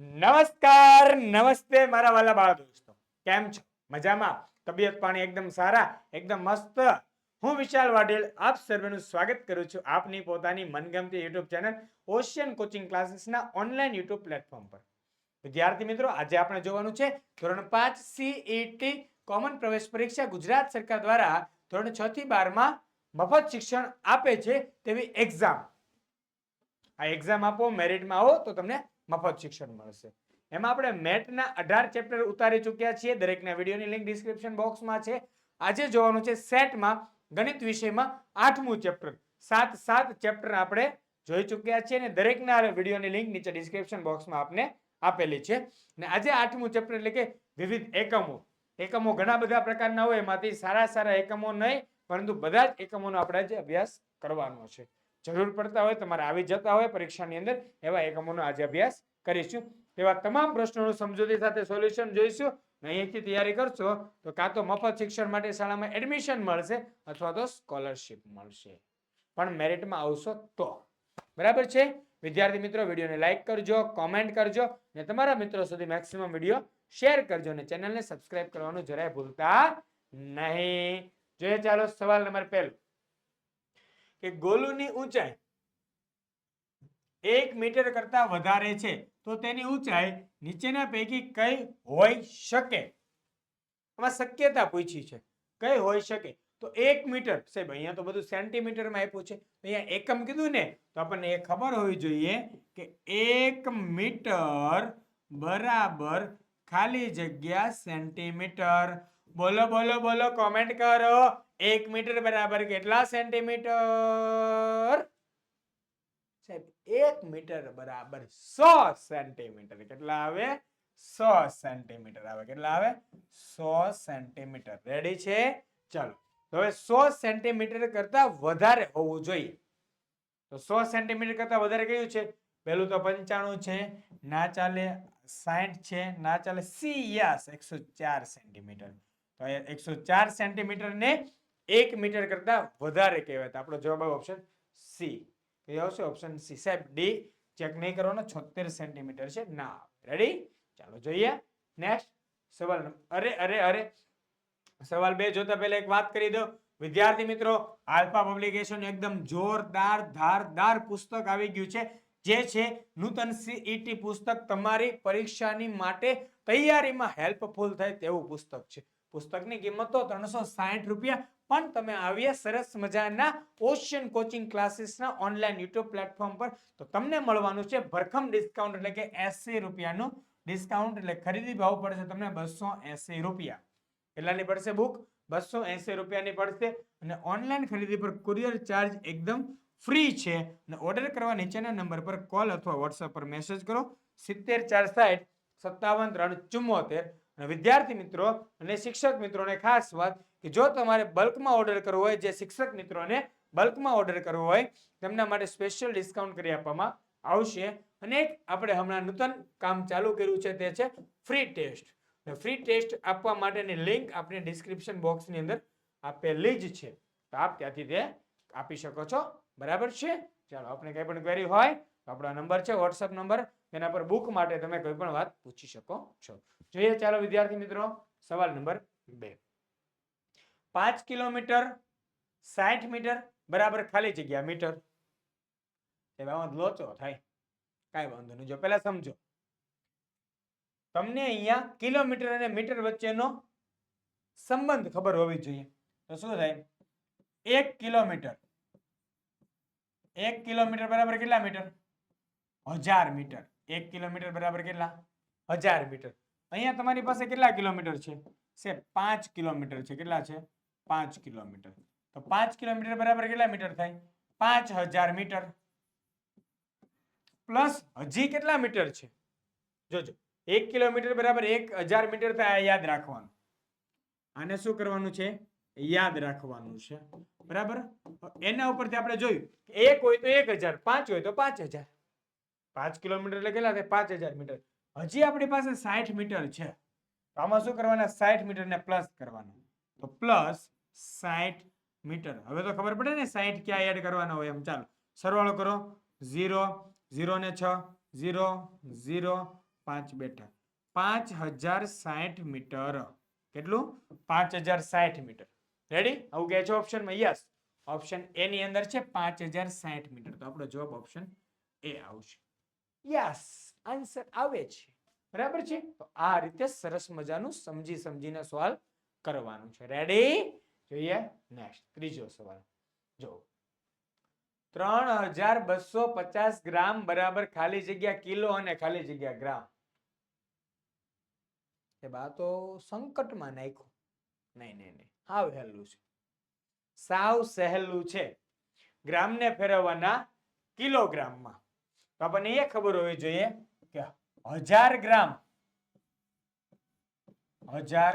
નમસ્કાર, નમસ્તે મારા વાલા બાળ દોસ્તો. કેમ છો? મજામાં? તબિયત પાણી એકદમ સારા, એકદમ મસ્ત. હું વિશાલ વાઢેલ, આપ સર્વેનું સ્વાગત કરું છું આપની પોતાની મનગમતી યુટ્યુબ ચેનલ ઓશિયન કોચિંગ ક્લાસીસના ઓનલાઈન યુટ્યુબ પ્લેટફોર્મ પર. વિદ્યાર્થી મિત્રો, આજે આપણે જોવાનું છે ધોરણ પાંચ સીઈટી કોમન પ્રવેશ પરીક્ષા ગુજરાત સરકાર દ્વારા ધોરણ છ થી બારમાં મફત શિક્ષણ આપે છે તેવી એક્ઝામ આ એક્ઝામ આપો મેરિટમાં આવો, તો તમને મફત શિક્ષણ મળશે. એમાં આપણે મેટના અઢાર ચેપ્ટર ઉતારી ચૂક્યા છીએ. દરેકના વિડીયોની લિંક ડિસ્ક્રિપ્શન બોક્સમાં છે. આજે જોવાનું છે સેટમાં ગણિત વિષયમાં આઠમું ચેપ્ટર. સાત સાત ચેપ્ટર આપણે જોઈ ચૂક્યા છીએ અને દરેકના વિડીયોની લિંક નીચે ડિસ્ક્રિપ્શન બોક્સમાં આપને આપેલી છે. અને આજે આઠમું ચેપ્ટર એટલે કે વિવિધ એકમો. એકમો ઘણા બધા પ્રકારના હોય, એમાંથી સારા સારા એકમો નહીં, પરંતુ બધા જ એકમોનો આપણે આજે અભ્યાસ કરવાનો છે. જરૂર પડતા હોય, તમારે આવી જતા હોય પરીક્ષાની અંદર, એવા એકમોનો આજે અભ્યાસ કરીશું. તેવા તમામ પ્રશ્નોનું સમજૂતી સાથે સોલ્યુશન જોઈશું. અહીંથી તૈયારી કરશો, તો કાં તો મફત શિક્ષણ માટે શાળામાં એડમિશન મળશે, અથવા તો સ્કોલરશિપ મળશે. પણ મેરિટમાં આવશો તો. બરાબર છે? વિદ્યાર્થી મિત્રો, વિડીયોને લાઇક કરજો કોમેન્ટ કરજો અને તમારા મિત્રો સુધી મેક્સિમમ વીડિયો શેર કરજો અને ચેનલને સબસ્ક્રાઇબ કરવાનું જરાય ભૂલતા નહીં. જોઈએ ચાલો, સવાલ નંબર પહેલો. કે ગોલુની ઊંચાઈ એક મીટર કરતા વધારે છે, તો તેની ઊંચાઈ નીચેના પૈકી કઈ હોઈ શકે? આમાં શક્યતા પૂછી છે. કઈ હોઈ શકે? તો એક મીટર, સાહેબ, અહીંયા તો બધું સેન્ટીમીટરમાં આપ્યું છે. અહીંયા એકમ કીધું ને, તો આપણને એ ખબર હોવી જોઈએ કે એક મીટર બરાબર ખાલી જગ્યા સેન્ટીમીટર. બોલો બોલો બોલો કોમેન્ટ કરો. એક મીટર બરાબર કેટલા સેન્ટીમીટર? સાહેબ, એક મીટર બરાબર સો સેન્ટીમીટર. કેટલા આવે? સો સેન્ટીમીટર આવે. કેટલા આવે? સો સેન્ટીમીટર. રેડી છે? ચાલો. હવે સો સેન્ટીમીટર કરતા વધારે હોવું જોઈએ. તો સો સેન્ટીમીટર કરતા વધારે કયું છે? પહેલું તો પંચાણું છે. ના ચાલે સાઠ છે. ના ચાલે સી યસ. એકસો ચાર સેન્ટીમીટર. તો એકસો ચાર સેન્ટીમીટર ને એક મીટર કરતા વધારે કહેવાય. તો આપણો જવાબ આવે ઓપ્શન સી. કયો આવશે ઓપ્શન સી. સાહેબ ડી ચેક નહીં કરવાનો, છોતેર સેન્ટીમીટર છે. ના. રેડી ચાલો જોઈએ. નેક્સ્ટ સવાલ અરે અરે અરે. સવાલ બે જોતા પહેલા એક વાત કરી દો. વિદ્યાર્થી મિત્રો, આલ્ફા પબ્લિકેશન એકદમ જોરદાર, ધારદાર પુસ્તક આવી ગયું છે. જે છે નૂતન સીઈટી પુસ્તક તમારી પરીક્ષાની માટે તૈયારીમાં હેલ્પફુલ થાય તેવું પુસ્તક છે. પુસ્તકની કિંમત તો ત્રણસો સાઠ રૂપિયા પણ તમે આવ્યા સરસ મજાના ઓશિયન કોચિંગ ક્લાસીસના ઓનલાઈન યુટ્યુબ પ્લેટફોર્મ પર, તો તમને મળવાનું છે ભરખમ ડિસ્કાઉન્ટ એટલે કે એસી રૂપિયાનું ડિસ્કાઉન્ટ. એટલે ખરીદી ભાવ પડશે તમને બસો એસી રૂપિયા. કેટલાની પડશે બુક? બસો એસી રૂપિયાની પડશે. અને ઓનલાઈન ખરીદી પર કુરિયર ચાર્જ એકદમ ફ્રી છે. અને ઓર્ડર કરવા નીચેના નંબર પર કોલ અથવા વોટ્સઅપ પર મેસેજ કરો. સિત્તેર ચાર સાઠ, સત્તાવન, ત્રણ, ચુમ્મોતેર વિદ્યાર્થી મિત્રો અને શિક્ષક મિત્રોને ખાસ વાત કે જો તમારે બલ્કમાં ઓર્ડર કરવો હોય, જે શિક્ષક મિત્રોને બલ્કમાં ઓર્ડર કરવો હોય, તેમના માટે સ્પેશિયલ ડિસ્કાઉન્ટ કરી આપવામાં આવશે. અને એક આપણે હમણાં નૂતન કામ ચાલુ કર્યું છે તે છે ફ્રી ટેસ્ટ ફ્રી ટેસ્ટ આપવા માટેની લિંક આપણે ડિસ્ક્રિપ્શન બોક્સની અંદર આપેલી જ છે. તો આપ ત્યાંથી તે આપી શકો છો. બરાબર છે? ચાલો, આપણે કંઈ પણ ક્વેરી હોય તો આપણો નંબર છે વોટ્સઅપ નંબર તેના પર બુક માટે તમે કોઈ પણ વાત પૂછી શકો છો. જોઈએ ચાલો વિદ્યાર્થી મિત્રો, સવાલ નંબર બે. પાંચ કિલોમીટર સાઠ મીટર બરાબર ખાલી જગ્યા મીટર. એવામાં લોચો થાય કાંઈ વાંધો નહીં. જો પહેલા સમજો. તમને અહીંયા કિલોમીટર અને મીટર વચ્ચેનો સંબંધ ખબર હોવી જોઈએ. તો શું થાય? એક કિલોમીટર. એક કિલોમીટર બરાબર કેટલા મીટર? હજાર મીટર. એક કિલોમીટર બરાબર કેટલા? હજાર મીટર. અહીંયા તમારી પાસે કેટલા કિલોમીટર છે? સે પાંચ કિલોમીટર છે. કેટલા છે? પાંચ કિલોમીટર. તો પાંચ કિલોમીટર બરાબર કેટલા મીટર થાય? પાંચ હજાર મીટર. પ્લસ હજી કેટલા મીટર છે? જોજો. એક કિલોમીટર બરાબર એક હજાર મીટર થાય યાદ રાખવાનું. આને શું કરવાનું છે? યાદ રાખવાનું છે. બરાબર? એના ઉપરથી આપણે જોયું એક હોય તો એક હજાર, પાંચ હોય તો પાંચ હજાર. પાંચ કિલોમીટર એટલે કેટલા થાય? પાંચ હજાર મીટર. હજી આપણી પાસે સાઠ મીટર છે. તો આમાં શું કરવાના? સાઠ મીટર ને પ્લસ કરવાના. તો પ્લસ સાઠ મીટર. હવે તો ખબર પડે ને, સાઠ ક્યાં એડ કરવાના હોય એમ. ચાલો, સરવાળો કરો. ઝીરો ઝીરો ને છ. ઝીરો ઝીરો, પાંચ બેઠા. પાંચ હજાર સાઠ મીટર. કેટલું? પાંચ હજાર સાઠ મીટર. રેડી આવું કહે છે ઓપ્શનમાં યસ ઓપ્શન એ ની અંદર છે પાંચ હજાર સાઠ મીટર. તો આપણો જવાબ ઓપ્શન એ આવશે. યસ આન્સર આવે છે. બરાબર છે? તો આ રીતે સરસ મજાનું સમજી સમજીને સવાલ કરવાનું છે. રેડી જોઈએ નેક્સ્ટ ત્રીજો સવાલ. જો ત્રણ હજાર બસો પચાસ ગ્રામ બરાબર ખાલી જગ્યા કિલો અને ખાલી જગ્યા ગ્રામ. એ બા તો સંકટમાં નાખ્યું. નહીં નહીં નહીં. હા સહેલું છે. સાવ સહેલું છે. ગ્રામને ફેરવવાના કિલોગ્રામમાં. તો આપણને એ ખબર હોવી જોઈએ કે હજાર ગ્રામ હજાર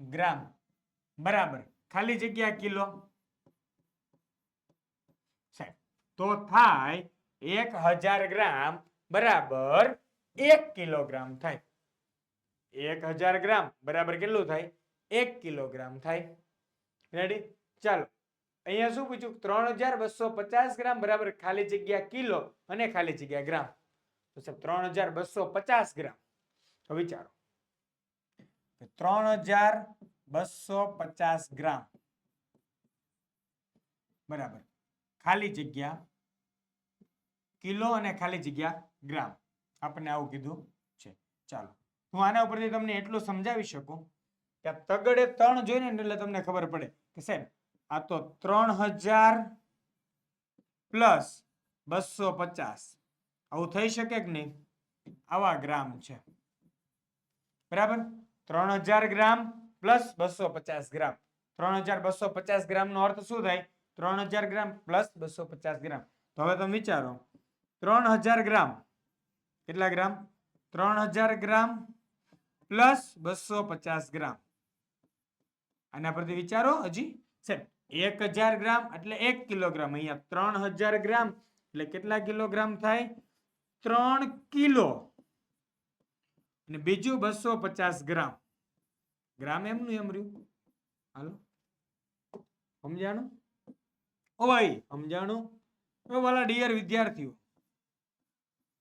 ગ્રામ બરાબર ખાલી જગ્યા કિલો સાહેબ તો થાય એક હજાર ગ્રામ બરાબર એક કિલોગ્રામ થાય એક હજાર ગ્રામ બરાબર કેટલું થાય એક કિલોગ્રામ થાય રેડી ચાલો અહીંયા શું પૂછ્યું? ત્રણ હજાર બસો પચાસ ગ્રામ બરાબર ખાલી જગ્યા કિલો અને ખાલી જગ્યા ગ્રામ. તો સાહેબ, ત્રણ હજાર બસો પચાસ ગ્રામ. તો વિચારો. ત્રણ હજાર બસો પચાસ ગ્રામ. બરાબર. ખાલી જગ્યા કિલો અને ખાલી જગ્યા ગ્રામ. આપણને આવું કીધું છે. ચાલો. હું આના ઉપરથી તમને એટલું સમજાવી શકું કે તગડે ત્રણ જોઈને એટલે તમને ખબર પડે કે સાહેબ આ તો ત્રણ હજાર પ્લસ બસો પચાસ. આવું થઈ શકે કે નહીં? આવા ગ્રામ છે. બરાબર? ત્રણ હજાર ગ્રામ પ્લસ બસો પચાસ ગ્રામ. ત્રણ હજાર બસો પચાસ ગ્રામ નો અર્થ શું થાય? ત્રણ હજાર ગ્રામ પ્લસ બસો પચાસ ગ્રામ. તો હવે તમે વિચારો. ત્રણ હજાર ગ્રામ. કેટલા ગ્રામ? ત્રણ હજાર ગ્રામ પ્લસ બસો પચાસ ગ્રામ. આના પરથી વિચારો હજી. સાહેબ એક હજાર ગ્રામ એટલે એક કિલોગ્રામ. અહીંયા ત્રણ હજાર ગ્રામ એટલે કેટલા કિલોગ્રામ થાય? ત્રણ કિલો. અને બીજું બસો પચાસ ગ્રામ. ગ્રામ એમનું એમ રહ્યું? હાલો. સમજાણું? ઓ ભાઈ, સમજાણું? હવે વાલા ડિયર વિદ્યાર્થીઓ.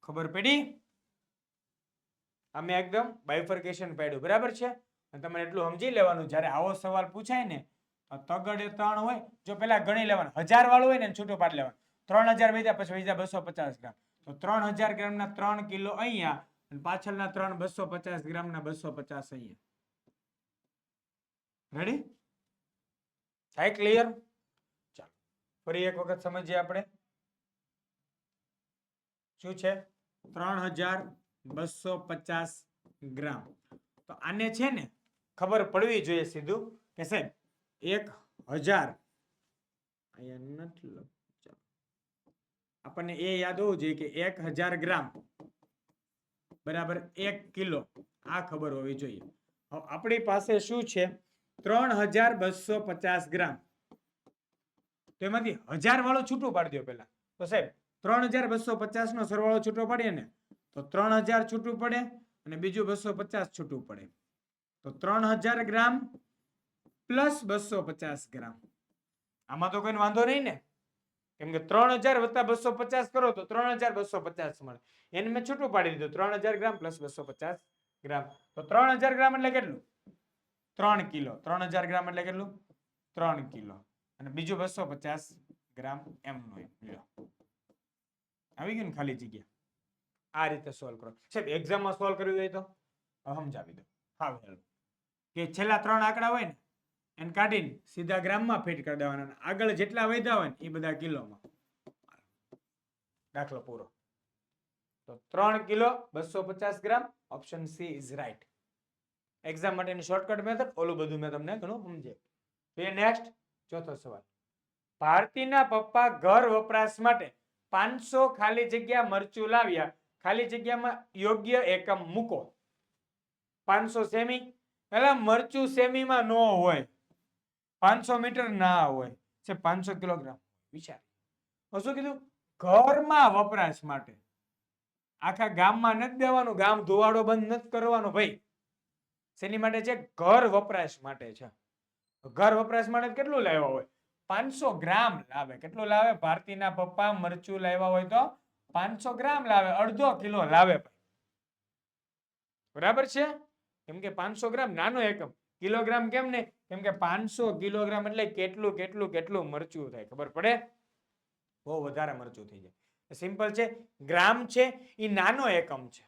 ખબર પડી? અમે એકદમ બાયફર્કેશન પાડ્યું. બરાબર છે? તમારે એટલું સમજી લેવાનું. જ્યારે આવો સવાલ પૂછાય ને તગડે ત્રણ હોય, જો પેલા ગણી લેવાનું. હજાર વાળું હોય ને છૂટું પાડી લેવાનું. ત્રણ હજાર વધ્યા પછી વધ્યા બસો પચાસ ગ્રામ. તો ત્રણ હજાર ગ્રામના ત્રણ કિલો અહીંયા પાછળના ત્રણ બસો પચાસ ગ્રામના બસો પચાસ અહીંયા. રેડી થાય ક્લિયર ચાલો. ફરી એક વખત સમજીએ આપણે. શું છે? ત્રણ હજાર બસો પચાસ ગ્રામ. તો આને છે ને ખબર પડવી જોઈએ સીધું કે સાહેબ એક હજાર. અહીંયા નથી આપણને એ યાદ હોવું જોઈએ કે એક હજાર ગ્રામ બરાબર એક કિલો. આ ખબર હોવી જોઈએ. આપણી પાસે શું છે? ત્રણ હજાર બસો પચાસ ગ્રામ. તો એમાંથી હજાર વાળું છૂટું પાડી દો પેલા તો સાહેબ, ત્રણ હજાર બસો પચાસ નો સરવાળો છૂટો પાડીએ ને, તો ત્રણ હજાર છૂટું પડે અને બીજું બસો પચાસ છૂટું પડે. તો ત્રણ હજાર ગ્રામ પ્લસ બસો પચાસ ગ્રામ. આમાં તો કોઈ વાંધો નહીં ને. કેમ કે ત્રણ હજાર વત્તા બસો પચાસ કરો તો ત્રણ હજાર બસો પચાસ મળે. એને મેં છૂટું પાડી દીધું, ત્રણ હજાર ગ્રામ પ્લસ બસો પચાસ ગ્રામ. તો ત્રણ હજાર ગ્રામ એટલે કેટલું? ત્રણ કિલો. ત્રણ હજાર ગ્રામ એટલે કેટલું? ત્રણ કિલો. અને બીજું બસો પચાસ ગ્રામ એમનું એમ લ્યો આવી ગયું ને ખાલી જગ્યા? આ રીતે સોલ્વ કરો. સાહેબ એક્ઝામમાં સોલ્વ કરવી હોય તો? સમજાવી દો. હા કે છેલ્લા ત્રણ આંકડા હોય ને એને કાઢીને સીધા ગ્રામમાં ફિટ કરી દેવાના આગળ જેટલા વધ્યા હોય એ બધા કિલોમાં. દાખલો પૂરો. તો ત્રણ કિલો બસો પચાસ gram option C is right exam માટેની શોર્ટકટ મેથડ ઓલું બધું મેં તમને ઘણું સમજે એ નેક્સ્ટ ચોથો સવાલ. ભારતીના પપ્પા ઘર વપરાશ માટે પાંચસો ખાલી જગ્યા મરચું લાવ્યા. ખાલી જગ્યામાં યોગ્ય એકમ મૂકો. પાંચસો સેમી. એટલે મરચું સેમીમાં ન હોય. પાંચસો મીટર ના હોય, છે પાંચસો કિલોગ્રામ. વિચાર. શું કીધું? ઘરમાં વપરાશ માટે. આખા ગામમાં નથી દેવાનું, ગામ ધોવાડો બંધ નથી કરવાનો ભાઈ. શેની માટે છે? ઘર વપરાશ માટે છે. ઘર વપરાશ માટે કેટલું લાવ્યા હોય? પાંચસો ગ્રામ લાવે. કેટલું લાવે? ભારતીના પપ્પા મરચું લાવ્યા હોય તો પાંચસો ગ્રામ લાવે. અડધો કિલો લાવે ભાઈ. બરાબર છે? કેમ કે પાંચસો ગ્રામ નાનો એકમ. કિલોગ્રામ કેમ ને કેમ કે પાંચસો કિલોગ્રામ એટલે કેટલું કેટલું કેટલું મરચું થાય, ખબર પડે? બહુ વધારે મરચું થઈ જાય. સિમ્પલ છે, ગ્રામ છે એ નાનો એકમ છે.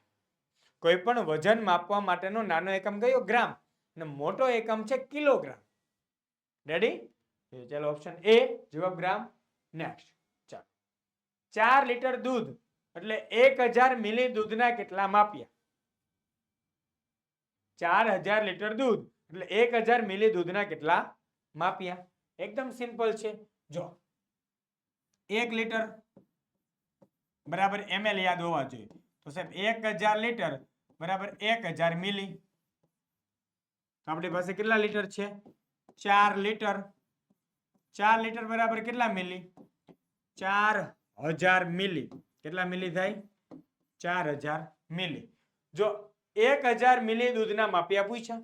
કોઈ પણ વજન માપવા માટેનો નાનો એકમ કયો? ગ્રામ. અને મોટો એકમ છે, કિલોગ્રામ. રેડી ચાલો ઓપ્શન એ જવાબ ગ્રામ. નેક્સ્ટ ચાલો. ચાર લીટર દૂધ, એટલે એક હજાર મિલી દૂધના કેટલા માપ્યા? ચાર હજાર લીટર દૂધ. એટલે એક હજાર મિલી દૂધના કેટલા માપ્યા? એકદમ સિમ્પલ છે. જો, એક લીટર, બરાબર એમએલ યાદ હોવા જોઈએ. તો સાહેબ, એક હજાર લીટર, બરાબર એક હજાર મિલી. તો આપણી પાસે કેટલા લીટર છે? ચાર લીટર. ચાર લીટર બરાબર કેટલા મિલી? ચાર હજાર મિલી. કેટલા મિલી થાય? ચાર હજાર મિલી. જો, એક હજાર મિલી દૂધના માપ્યા પૂછ્યા.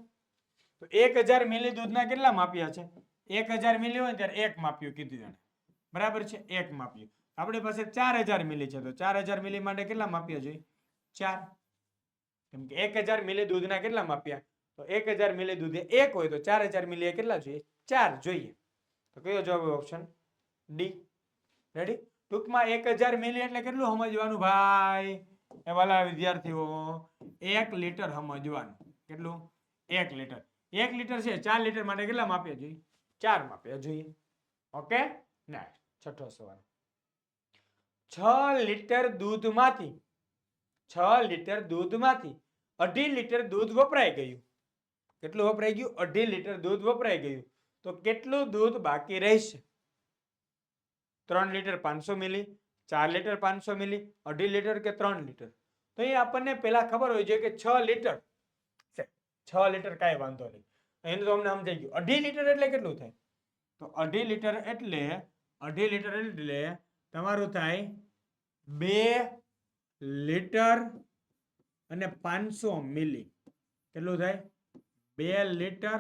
તો એક હજાર મિલી દૂધના કેટલા માપ્યા છે? એક હજાર મિલી હોય ત્યારે એક માપ્યું કીધું એને બરાબર છે? એક માપ્યું. આપણી પાસે ચાર હજાર મિલી છે, તો ચાર હજાર મિલી માટે કેટલા માપ્યા જોઈએ? ચાર. કેમ કે એક હજાર મિલી દૂધના કેટલા માપ્યા? તો એક હજાર મિલી દૂધે એક હોય તો ચાર હજાર મિલી કેટલા જોઈએ? ચાર જોઈએ. તો કયો જવાબ ઓપ્શન ડી રેડી ટૂંકમાં એક હજાર મિલી એટલે કેટલું સમજવાનું ભાઈ? એ વાલા વિદ્યાર્થીઓ, એક લીટર સમજવાનું. કેટલું? એક લીટર. એક લીટર છે, ચાર લીટર માટે કેટલા માપ્યા જોઈએ? ચાર માપ્યા જોઈએ. ઓકે? નેક્સ્ટ છઠ્ઠો સવાલ. છ લીટર દૂધમાંથી, છ લીટર દૂધમાંથી અઢી લીટર દૂધ વપરાઈ ગયું. કેટલું વપરાઈ ગયું? અઢી લીટર દૂધ વપરાઈ ગયું. તો કેટલું દૂધ બાકી રહેશે? ત્રણ લીટર પાંચસો મિલી, ચાર લીટર પાંચસો મિલી, અઢી લીટર કે ત્રણ લીટર? તો એ આપણને પહેલાં ખબર હોય છે કે છ લીટર છે. લીટર કાંઈ વાંધો નહીં. એનું તો અમને સમજાઈ ગયું. અઢી લીટર એટલે કેટલું થાય? તો અઢી લીટર એટલે, અઢી લીટર એટલે તમારું થાય બે લીટર અને પાંચસો મિલી. કેટલું થાય? બે લીટર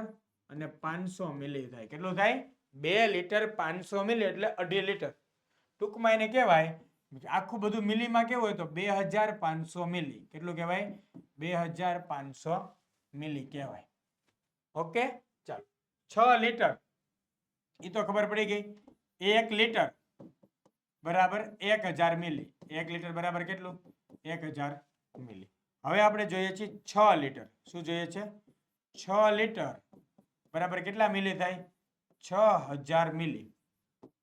અને પાંચસો મિલી થાય. કેટલું થાય? બે લીટર પાંચસો મિલી એટલે અઢી લીટર. ટૂંકમાં એને કહેવાય આખું બધું મિલીમાં કેવું હોય તો બે હજાર પાંચસો મિલી. કેટલું કહેવાય? બે હજાર પાંચસો મિલી કહેવાય ઓકે ચાલો છ લીટર એ તો ખબર પડી ગઈ એક લીટર બરાબર એક હજાર મિલી એક લીટર બરાબર કેટલું એક હજાર મિલી હવે આપણે જોઈએ છીએ છ લીટર શું જોઈએ છે? છ લીટર બરાબર કેટલા મિલી થાય? છ હજાર મિલી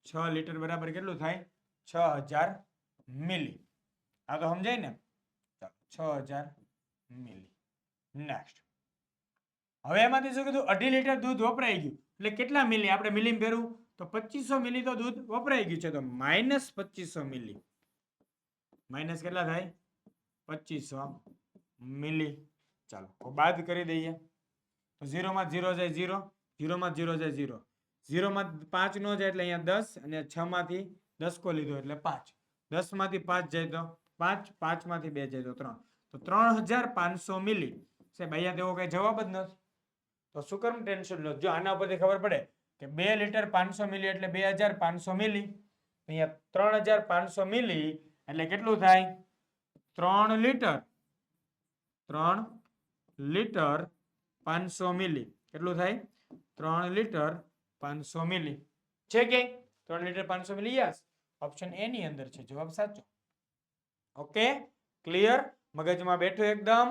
છ લીટર બરાબર કેટલું થાય? છ હજાર મિલી આ તો સમજાય ને ચાલો છ હજાર મિલી નેક્સ્ટ હવે એમાંથી શું કીધું? અઢી લીટર દૂધ વપરાઈ ગયું. એટલે કેટલા મિલી? આપણે મિલી ફેરવું તો પચીસો મિલી તો દૂધ વપરાઈ ગયું છે. તો માઇનસ પચીસો મિલી. માઇનસ કેટલા થાય? પચીસો મિલી. ચાલો બાદ કરી દઈએ. તો ઝીરોમાં ઝીરો જાય ઝીરો, ઝીરોમાં ઝીરો જાય ઝીરો. ઝીરોમાં પાંચ નો જાય એટલે અહીંયા દસ અને છ માંથી દસ કો લીધો એટલે પાંચ. દસમાંથી પાંચ જાય તો પાંચ પાંચમાંથી બે જાય તો ત્રણ. તો ત્રણ હજાર પાંચસો મિલી. સાહેબ, અહીંયા તેવો કઈ જવાબ જ નથી. તો શું કરમ ટેન્શન લો? જો આના ઉપરથી ખબર પડે કે બે લીટર પાંચસો મિલી એટલે બે હજાર પાંચસો મિલી, અહીંયા ત્રણ હજાર પાંચસો મિલી એટલે કેટલું થાય? ત્રણ લીટર ત્રણ લીટર પાંચસો મિલી. કેટલું થાય? ત્રણ લીટર પાંચસો મિલી. છે કે? ત્રણ લીટર પાંચસો મિલી, યસ. ઓપ્શન એ ની અંદર છે. જવાબ સાચો. ઓકે ક્લિયર મગજમાં બેઠું એકદમ.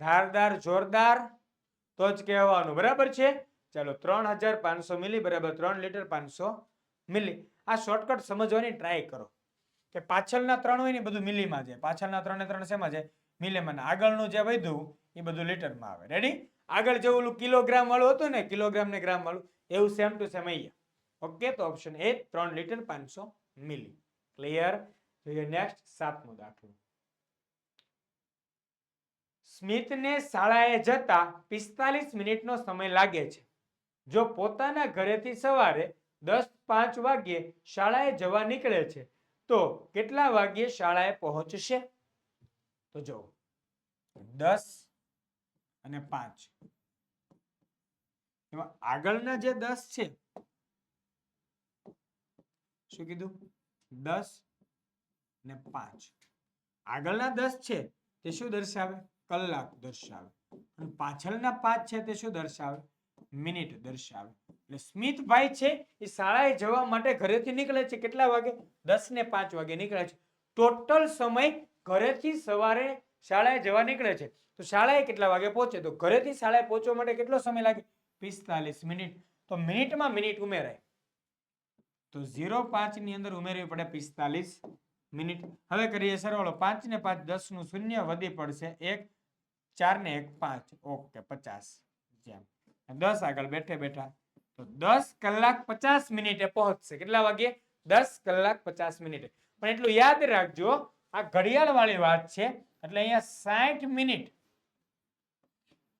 ધારદાર, જોરદાર. તો જ કહેવાનું, બરાબર છે? ચાલો, ત્રણ હજાર પાંચસો મિલી, બરાબર, ત્રણ લીટર પાંચસો મિલી. આ શોર્ટકટ સમજવાની ટ્રાય કરો. કે પાછળના ત્રણ હોય ને બધું મિલીમાં જાય. પાછળના ત્રણે ત્રણ શેમાં જાય? મિલીમાં. આગળનું જે વધ્યું, એ બધું લીટરમાં આવે. રેડી આગળ જેવું ઓલું કિલોગ્રામ વાળું હતું ને કિલોગ્રામ ને ગ્રામ વાળું, એવું સેમ ટુ સેમ અહીંયા. ઓકે તો ઓપ્શન એ ત્રણ લીટર પાંચસો મિલી. ક્લિયર જોઈએ નેક્સ્ટ સાતમો દાખલો. સ્મિતને શાળાએ જતા પિસ્તાલીસ મિનિટનો સમય લાગે છે. જો પોતાના ઘરેથી સવારે દસ પાંચ વાગ્યે શાળાએ જવા નીકળે છે, તો કેટલા વાગ્યે શાળાએ પહોંચશે? તો જો દસ અને પાંચ. એમાં આગળના જે દસ છે, શું કીધું? દસ ને પાંચ. આગળના દસ છે, તે શું દર્શાવે? કલાક દર્શાવે. અને પાછળના પાંચ છે તે શું દર્શાવે? મિનિટ દર્શાવે. એટલે સ્મિતભાઈ છે એ શાળાએ જવા માટે ઘરેથી નીકળે છે. કેટલા વાગે? દસ ને પાંચ વાગે નીકળે છે. ટોટલ સમય ઘરેથી સવારે શાળાએ જવા નીકળે છે. તો શાળાએ કેટલા વાગે પહોંચે? તો ઘરેથી શાળાએ પહોંચવા માટે કેટલો સમય લાગે? પિસ્તાલીસ મિનિટ. તો મિનિટમાં મિનિટ ઉમેરાય. તો ઝીરો પાંચની અંદર ઉમેરવી પડે પિસ્તાલીસ મિનિટ. હવે કરીએ સરવાળો. પાંચ ને પાંચ દસનું શૂન્ય વધી પડશે. એક ચાર ને એક પાંચ. ઓકે, પચાસ. જેમ. દસ આગળ બેઠે બેઠા. તો દસ કલાક પચાસ મિનિટે પહોંચશે. કેટલા વાગે દસ કલાક પચાસ મિનિટે. પણ એટલું યાદ રાખજો, આ ઘડિયાળ વાળી વાત છે. એટલે અહીંયા સાઠ મિનિટ.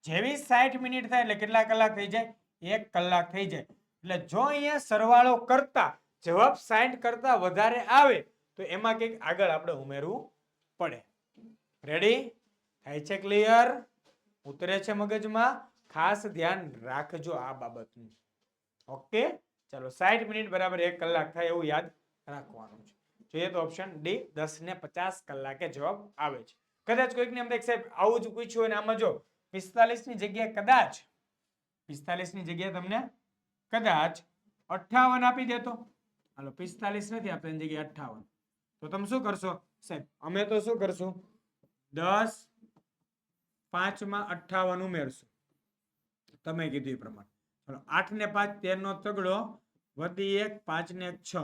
જેવી સાઠ મિનિટ થાય એટલે કેટલા કલાક થઈ જાય? એક કલાક થઈ જાય. એટલે જો અહીંયા સરવાળો કરતા, જવાબ સાઠ કરતા વધારે આવે, તો એમાં કંઈક આગળ આપણે ઉમેરવું પડે. રેડી થાય છે ક્લિયર ઉતરે છે મગજમાં. ખાસ ધ્યાન રાખજો આ બાબતનું. ઓકે ચાલો સાઠ મિનિટ બરાબર એક કલાક થાય એવું યાદ રાખવાનું છે. જોઈએ તો ઓપ્શન ડી દસ ને પચાસ કલાકે જવાબ આવે છે. કદાચ કોઈકને કે સાહેબ આવું જ પૂછ્યું હોય ને આમાં જો પિસ્તાલીસની જગ્યાએ કદાચ પિસ્તાલીસની જગ્યાએ તમને કદાચ અઠ્ઠાવન આપી દેતો હાલો, પિસ્તાલીસ નથી આપતા જગ્યાએ અઠ્ઠાવન. તો તમે શું કરશો? સાહેબ, અમે તો શું કરશું? દસ પાંચમાં અઠ્ઠાવન ઉમેરશું. તમે કીધું એ પ્રમાણે. ચલો, આઠ ને પાંચ તેર નો તગડો વધી એક, પાંચ ને એક છ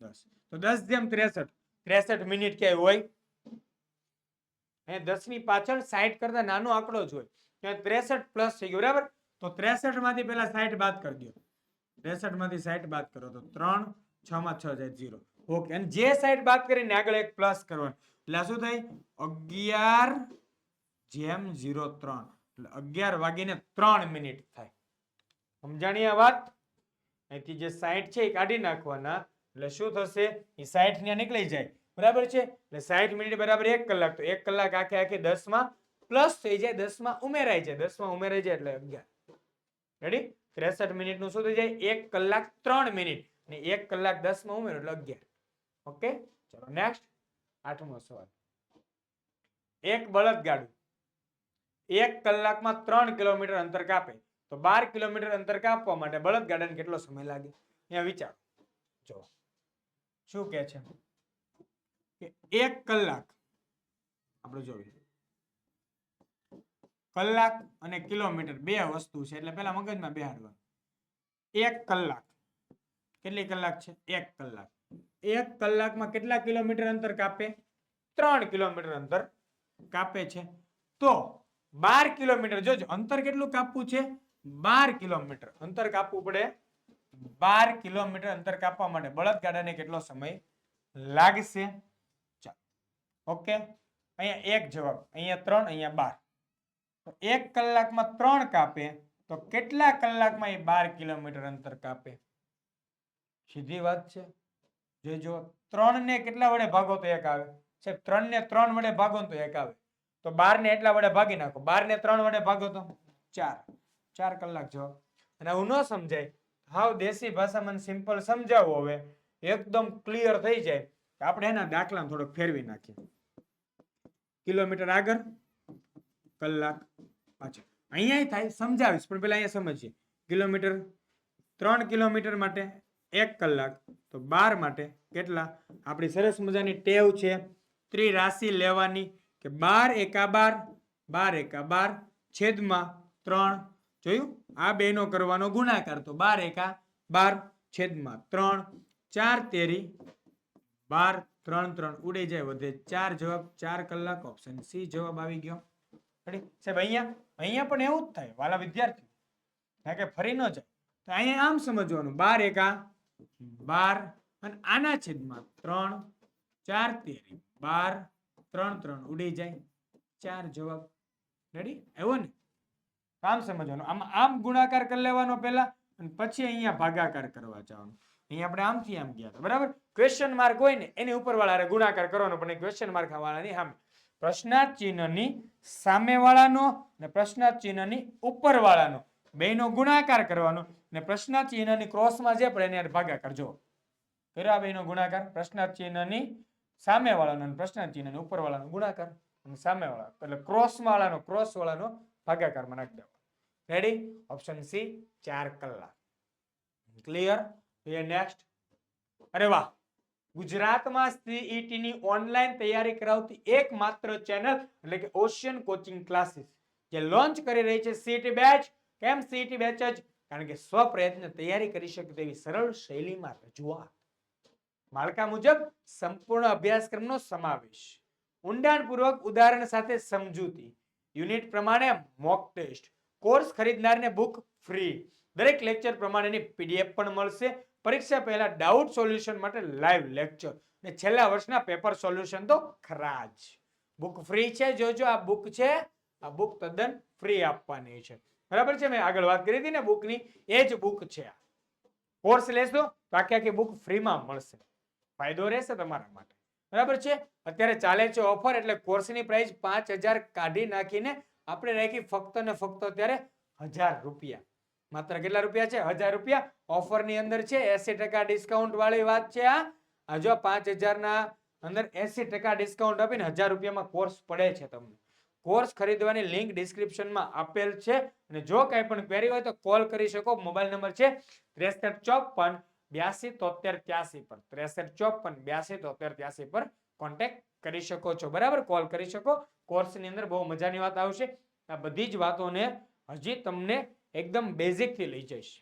દસ. તો દસ જેમ ત્રેસઠ. ત્રેસઠ મિનિટ ક્યાંય હોય? અહીંયા દસની પાછળ સાઈઠ કરતા નાનો આંકડો જ હોય. ત્યાં ત્રેસઠ પ્લસ થઈ ગયો, બરાબર? તો ત્રેસઠમાંથી પેલા સાઈઠ બાદ કરી દો. ત્રેસઠમાંથી સાઈઠ બાદ કરો તો ત્રણ છ માં છ જાય જીરો ઓકે, અને જે સાઈડ બાદ કરીને આગળ એક પ્લસ કરવાનું. એટલે શું થાય? અગિયાર જેમ ઝીરો ત્રણ. એટલે અગિયાર વાગીને ત્રણ મિનિટ થાય. સમજાણી આ વાત? અહીંથી જે સાઈઠ છે એ કાઢી નાખવાના. એટલે શું થશે? એ સાઈઠ ને નીકળી જાય. બરાબર છે? એટલે સાઈઠ મિનિટ બરાબર એક કલાક. તો એક કલાક આખે આખી દસમાં પ્લસ થઈ જાય દસમાં ઉમેરાઈ જાય. દસમાં ઉમેરાઈ જાય એટલે અગિયાર. રેડી ત્રેસઠ મિનિટનું શું થઈ જાય? એક કલાક ત્રણ મિનિટ. ને એક કલાક દસમાં ઉમેરો એટલે અગિયાર. ઓકે ચલો નેક્સ્ટ આઠમો સવાલ. એક બળદગાડું. એક કલાકમાં ત્રણ કિલોમીટર અંતર કાપે. તો બાર કિલોમીટર અંતર કાપવા માટે બળદગાડાને કેટલો સમય લાગે? અહીંયા વિચારો. જો શું કે છે? કે એક કલાક. આપણે જોઈએ કલાક અને કિલોમીટર બે વસ્તુ છે. એટલે પેલા મગજમાં બેહાડવાનું એક કલાક. કેટલી કલાક છે? એક કલાક. એક કલાકમાં કેટલા કિલોમીટર અંતર કાપે? ત્રણ કિલોમીટર અંતર કાપે છે. તો બાર કિલોમીટર. જોજો અંતર કેટલું કાપવું છે? બાર કિલોમીટર. અંતર કાપવું પડે? બાર કિલોમીટર અંતર કાપવા માટે બળદગાડાને કેટલો સમય લાગશે? ઓકે? અહીંયા એક જવાબ. અહીંયા ત્રણ, અહીંયા બાર. એક કલાકમાં ત્રણ કાપે. તો કેટલા કલાકમાં એ બાર કિલોમીટર અંતર કાપે? સીધી વાત છે. જે જો ત્રણ ને કેટલા વડે ભાગો તો એક આવે? સાહેબ ત્રણ ને ત્રણ વડે ભાગો તો એક આવે. તો બાર ને એટલા વડે ભાગી નાખો. બાર ને ત્રણ વડે ભાગો તો ચાર. ચાર કલાક જવાબ. અને આવું ન સમજાય. હાવ દેશી ભાષામાં સિમ્પલ સમજાવો હવે. એકદમ ક્લિયર થઈ જાય. આપણે એના દાખલા થોડોક ફેરવી નાખીએ. કિલોમીટર આગળ, કલાક પાછળ. અહીંયા થાય, સમજાવીશ, પણ પેલા અહીંયા સમજીએ. કિલોમીટર, ત્રણ કિલોમીટર માટે એક કલાક. તો બાર માટે કેટલા? આપણી સરસ મજાની ટેવ છે. ત્રિરાશિ લેવાની કે બાર એકા બાર બાર એકા બાર, છેદમાં ત્રણ. જોયું? આ બેનો કરવાનો ગુણાકાર. તો બાર એકા બાર, છેદમાં ત્રણ. ચાર તેરી, બાર, ત્રણ ત્રણ. ઉડે જાય, વધે ચાર જવાબ, ચાર કલાક. ઓપ્શન સી જવાબ આવી ગયો. સાહેબ, અહીંયા અહીંયા પણ એવું જ થાય. વાલા વિદ્યાર્થી કારણ કે ફરી ન જાય. તો અહીંયા આમ સમજવાનું. બાર એકા બાર અને આના છેદમાં ત્રણ. ચાર તેરી, બાર ત્રણ ત્રણ ઉડી જાય, ચાર જવાબ. રેડી એવો ને? કામ સમજવાનું. આમ આમ ગુણાકાર કરી લેવાનો પહેલા અને પછી અહીંયા ભાગાકાર કરવા જવાનું. અહીંયા આપણે આમથી આમ ગયા બરાબર? ક્વેશ્ચન માર્ક હોય ને, એની ઉપર વાળા ગુણાકાર કરવાનો, પણ ક્વેશ્ચન માર્ક વાળાની સામે. પ્રશ્નાર્થ ચિહ્નની સામે વાળાનો ને પ્રશ્નાર્થ ચિહ્નની ઉપર વાળાનો બેનો ગુણાકાર કરવાનો ને પ્રશ્નાર્થ ચિહ્નની ક્રોસમાં જે પડે એને ભાગાકાર. જો કર્યો બેનો ગુણાકાર પ્રશ્નાર્થ ચિહ્નની સામે વાળાનો અને પ્રશ્નાર્થ ચિહ્નની ઉપર વાળાનો ગુણાકાર અને સામેવાળા. એટલે ક્રોસ વાળાનો ક્રોસ વાળાનો ભાગાકારમાં નાખી દેવાનો રેડી ઓપ્શન સી ચાર કલાક. ક્લિયર નેક્સ્ટ અરે વાહ! ગુજરાતમાં સીઈટી ની ઓનલાઈન તૈયારી કરાવતી એકમાત્ર ચેનલ એટલે કે ઓશિયન કોચિંગ ક્લાસીસ જે લોન્ચ કરી રહી છે સીઈટી બેચ કેમ સીઈટી બેચ જ? કારણ કે સ્વપ્રયત્ન તૈયારી કરી શકે તેવી સરળ શૈલીમાં રજૂઆત. માળખા મુજબ સંપૂર્ણ અભ્યાસક્રમનો સમાવેશ. ઊંડાણપૂર્વક ઉદાહરણ સાથે સમજૂતી. યુનિટ પ્રમાણે મોક ટેસ્ટ કોર્સ ખરીદનારને બુક ફ્રી દરેક લેક્ચર પ્રમાણેની પીડીએફ પણ મળશે. પરીક્ષા પહેલા ડાઉટ સોલ્યુશન માટે લાઈવ લેક્ચર ને છેલ્લા વર્ષના પેપર સોલ્યુશન તો ખરા જ બુક ફ્રી છે, જોજો, આ બુક છે. આ બુક તદ્દન ફ્રી આપવાની છે. બરાબર છે, મેં આગળ વાત કરી હતી ને બુકની એ જ બુક છે આ. કોર્સ લેશો તો આખી આખી બુક ફ્રીમાં મળશે. ફાયદો રહેશે તમારા માટે. બરાબર છે? અત્યારે ચાલે છે ઓફર એટલે કોર્સની પ્રાઇસ પાંચ હજાર કાઢી નાખીને આપણે રાખી ફક્ત ને ફક્ત અત્યારે હજાર રૂપિયા. માત્ર કેટલા રૂપિયા છે? હજાર રૂપિયા. ઓફરની અંદર છે એસી ટકા ડિસ્કાઉન્ટ વાળી વાત છે આ. જો પાંચ હજારના અંદર એસી ટકા ડિસ્કાઉન્ટ આપીને હજાર રૂપિયામાં કોર્સ પડે છે તમને. કોર્સ ખરીદવાની લિંક ડિસ્ક્રિપ્શનમાં આપેલ છે. અને જો કાંઈ પણ ક્વેરી હોય તો કોલ કરી શકો. મોબાઈલ નંબર છે ત્રેસઠ ચોપન બ્યાસી તોતેર ત્યાસી પર, ત્રેસઠ ચોપન, બ્યાસી તોતેર ત્યાસી પર કોન્ટેક્ટ કરી શકો છો. બરાબર? કોલ કરી શકો. કોર્સની અંદર બહુ મજાની વાત આવશે. આ બધી જ વાતોને હજી તમને એકદમ બેઝિકથી લઈ જઈશ.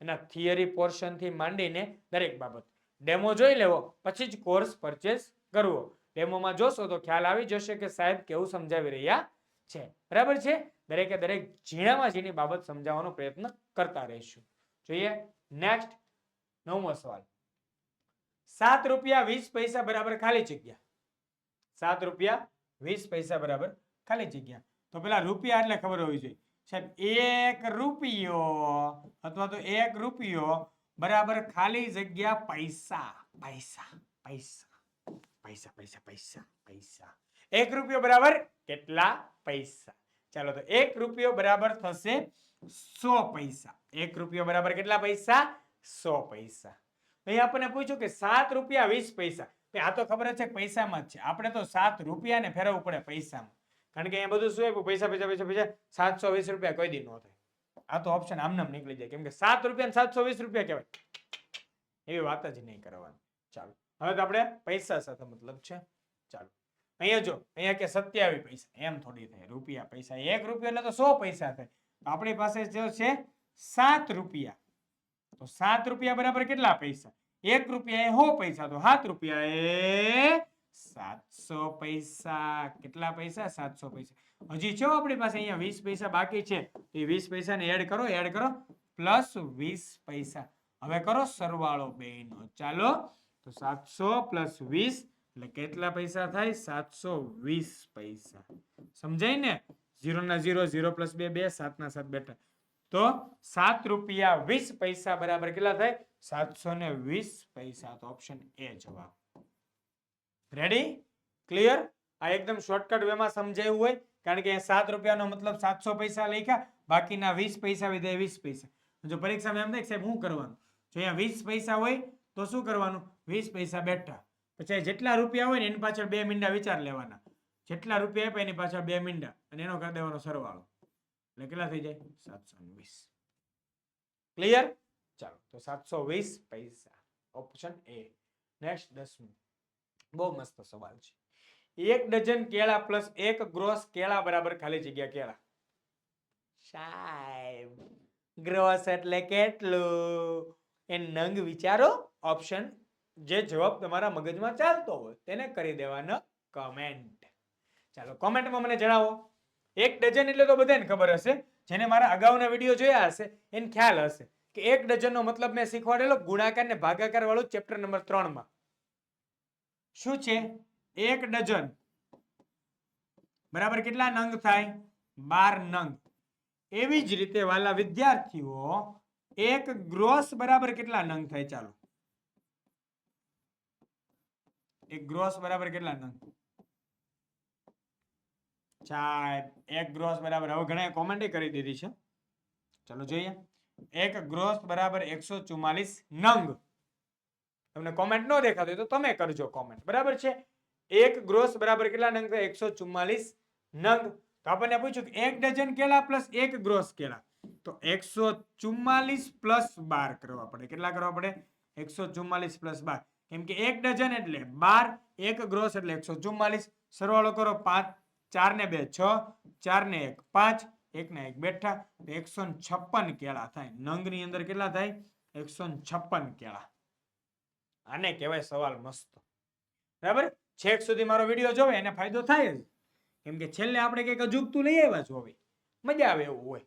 એના થિયરી પોર્શનથી માંડીને દરેક બાબત. ડેમો જોઈ લેવો, પછી જ કોર્સ પરચેસ કરવો. ડેમોમાં જોશો તો ખ્યાલ આવી જશે કે સાહેબ કેવું સમજાવી રહ્યા છે. બરાબર છે? દરેકે દરેક ઝીણામાં ઝીણી બાબત સમજાવવાનો પ્રયત્ન કરતા રહીશું. જોઈએ નેક્સ્ટ નવમો સવાલ. સાત રૂપિયા વીસ પૈસા બરાબર ખાલી જગ્યા. સાત રૂપિયા વીસ પૈસા બરાબર ખાલી જગ્યા. તો પેલા રૂપિયા એટલે ખબર હોવી જોઈએ. સાહેબ, એક રૂપિયો અથવા તો એક રૂપિયો બરાબર ખાલી જગ્યા પૈસા પૈસા પૈસા પૈસા પૈસા પૈસા પૈસા. એક રૂપિયો બરાબર કેટલા પૈસા? ચાલો તો એક રૂપિયો બરાબર થશે સો પૈસા. એક રૂપિયો બરાબર કેટલા પૈસા? સો પૈસા. અહીં આપણને પૂછ્યું કે સાત રૂપિયા વીસ પૈસા. આ તો ખબર છે પૈસામાં જ છે. આપણે તો સાત રૂપિયાને ફેરવવું પડે પૈસામાં. કારણ કે અહીંયા બધું શું આપ્યું? પૈસા પૈસા પૈસા પૈસા. સાતસો વીસ રૂપિયા કોઈ દી ન થાય. આ તો ઓપ્શન આમનામ નીકળી જાય. કેમ કે સાત રૂપિયા સાતસો વીસ રૂપિયા કહેવાય. એવી વાત જ નહીં કરવાની. ચાલો. હવે તો આપણે પૈસા સાથે મતલબ છે. ચાલો. અહીંયા જો, અહીંયા કે સત્યાવીસ પૈસા. એમ થોડી થાય. રૂપિયા પૈસા. એક રૂપિયા એટલે તો સો પૈસા થાય. આપણી પાસે જો છે સાત રૂપિયા. તો સાત રૂપિયા બરાબર કેટલા પૈસા? એક રૂપિયા એ હો પૈસા? તો સાત રૂપિયા એ સાતસો પૈસા. કેટલા પૈસા? સાતસો પૈસા. હજી છો આપણી પાસે? અહીંયા વીસ પૈસા બાકી છે. એ વીસ પૈસાને એડ કરો એડ કરો. પ્લસ વીસ પૈસા. હવે કરો સરવાળો બેનો ચાલો. તો સાતસો પ્લસ વીસ, એટલે કેટલા પૈસા થાય? સાતસો વીસ પૈસા. સમજાય ને? ઝીરો ના ઝીરો ઝીરો પ્લસ બે બે સાત ના સાત બેટા તો સાત રૂપિયા વીસ પૈસા બરાબર કેટલા થાય? સાતસો ને વીસ પૈસા. તો ઓપ્શન એ જવાબ. રેડી ક્લિયર આ એકદમ શોર્ટકટ વેમાં સમજાયું હોય, કારણ કે સાત રૂપિયાનો મતલબ સાતસો પૈસા લખ્યા, બાકીના વીસ પૈસા વિધે વીસ પૈસા. જો પરીક્ષામાં એમ થાય સાહેબ શું કરવાનું? જો અહીંયા વીસ પૈસા હોય, તો શું કરવાનું? વીસ પૈસા બેઠા. પછી જેટલા રૂપિયા હોય ને, એની પાછળ બે મીંડા વિચાર લેવાના. જેટલા રૂપિયા આપ્યા, એની પાછળ બે મીંડા. અને એનો કરી દેવાનો સરવાળો. એટલે કેટલા થઈ જાય? સાતસો વીસ. ક્લિયર ચાલો, તો સાતસો વીસ પૈસા. ઓપ્શન એ નેક્સ્ટ દસમું. બહુ મસ્ત સવાલ છે. એક ડઝન કેળા પ્લસ એક ગ્રોસ કેળા બરાબર ખાલી જગ્યા કેળા? સાહેબ ગ્રોસ એટલે કેટલું? એ નંગ વિચારો. ઓપ્શન જે જવાબ તમારા મગજમાં ચાલતો હોય, તેને કરી દેવાનો કમેન્ટ ચાલો કોમેન્ટમાં મને જણાવો. એક ડઝન એટલે તો બધાને ખબર હશે. જેને મારા અગાઉના વીડિયો જોયા હશે, એને ખ્યાલ હશે કે એક ડઝનનો મતલબ મેં શીખવાડેલો ગુણાકાર ને ભાગાકાર વાળું ચેપ્ટર નંબર ત્રણમાં. શું છે? એક ડઝન. બરાબર કેટલા નંગ થાય? બાર નંગ. એવી જ રીતે વાલા વિદ્યાર્થીઓ, એક ગ્રોસ બરાબર કેટલા નંગ થાય? ચાલો. એક ગ્રોસ બરાબર કેટલા નંગ? સાહેબ, એક ગ્રોસ બરાબર, હવે ઘણા કોમેન્ટ કરી દીધી છે. ચલો જોઈએ. એક ગ્રોસ બરાબર એકસો ચુમ્માલીસ નંગ. તમને કોમેન્ટ ન દેખાતી તો તમે કરજો કોમેન્ટ બરાબર છે? એક ગ્રોસ બરાબર કેટલા નંગ થાય? એકસો ચુમ્માલીસ નંગ. તો આપણને પૂછ્યું કે એક ડઝન કેળા પ્લસ એક ગ્રોસ કેળા. તો એકસો ચુમ્માલીસ પ્લસ બાર કરવા પડે. કેટલા કરવા પડે? એકસો ચુમ્માલીસ પ્લસ બાર. કેમ કે એક ડઝન એટલે બાર, એક ગ્રોસ એટલે એકસો ચુમ્માલીસ સરવાળો કરો પાંચ. ચાર ને બે, છ ચાર ને એક, પાંચ એક ને એક બેઠા એકસો છપ્પન કેળા થાય. નંગની અંદર કેટલા થાય? એકસો છપ્પન કેળા. આને કહેવાય સવાલ મસ્ત. બરાબર? છેક સુધી મારો વીડિયો જોવે, એને ફાયદો થાય જ. કેમ કે છેલ્લે આપણે કંઈક અજુગતું લઈ આવ્યા છો હવે. મજા આવે એવું હોય.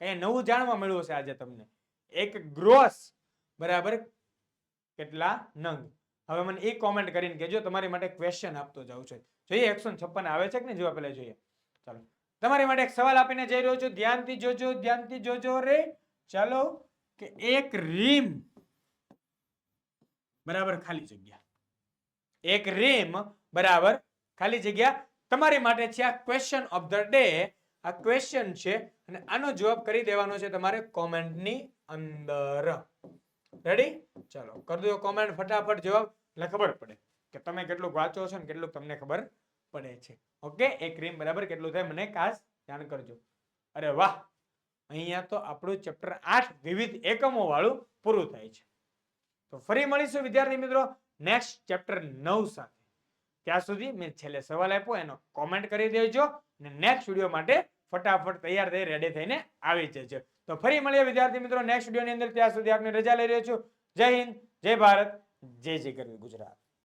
કંઈ નવું જાણવા મળ્યું છે આજે તમને. એક ગ્રોસ, બરાબર? કેટલા? નંગ. હવે મને એ કોમેન્ટ કરીને કહેજો, તમારી માટે ક્વેશ્ચન આપતો જાઉં છું. જોઈએ, એકસો છપ્પન આવે છે કે નહીં? જોવા પહેલા જોઈએ. ચાલો. તમારી માટે એક સવાલ આપીને જઈ રહ્યો છું. ધ્યાનથી જોજો ધ્યાનથી જોજો રે. ચાલો, કે એક રીમ બરાબર ખાલી જગ્યા. એક રીમ બરાબર ખાલી જગ્યા. તમારી માટે છે આ ક્વેશ્ચન ઓફ ધ ડે આ ક્વેશ્ચન છે અને આનો જવાબ કરી દેવાનો છે તમારે કોમેન્ટની અંદર. રેડી ચાલો, કરી દો કોમેન્ટ ફટાફટ જવાબ. એટલે ખબર પડે. કે તમે કેટલું વાંચો છો ને કેટલું તમને ખબર પડે છે. ઓકે? એ ક્રીમ બરાબર કેટલું થાય મને ખાસ જાણ કરજો. અરે વાહ! અહીંયા તો આપણું ચેપ્ટર આઠ વિવિધ એકમો વાળું પૂરું થાય છે. તો ફરી મળીશું, વિદ્યાર્થી મિત્રો નેક્સ્ટ ચેપ્ટર નવ સાથે. ત્યાં સુધી મેં છેલ્લે સવાલ આપ્યો, એનો કોમેન્ટ કરી દેજો અને નેક્સ્ટ વીડિયો માટે ફટાફટ તૈયાર થઈ રેડી થઈને આવી જજો. તો ફરી મળીએ, વિદ્યાર્થી મિત્રો નેક્સ્ટ વિડીયોની અંદર. ત્યાં સુધી આપને રજા લઈ રહ્યો છું. જય હિન્દ, જય ભારત, જય જય ગરવી ગુજરાત.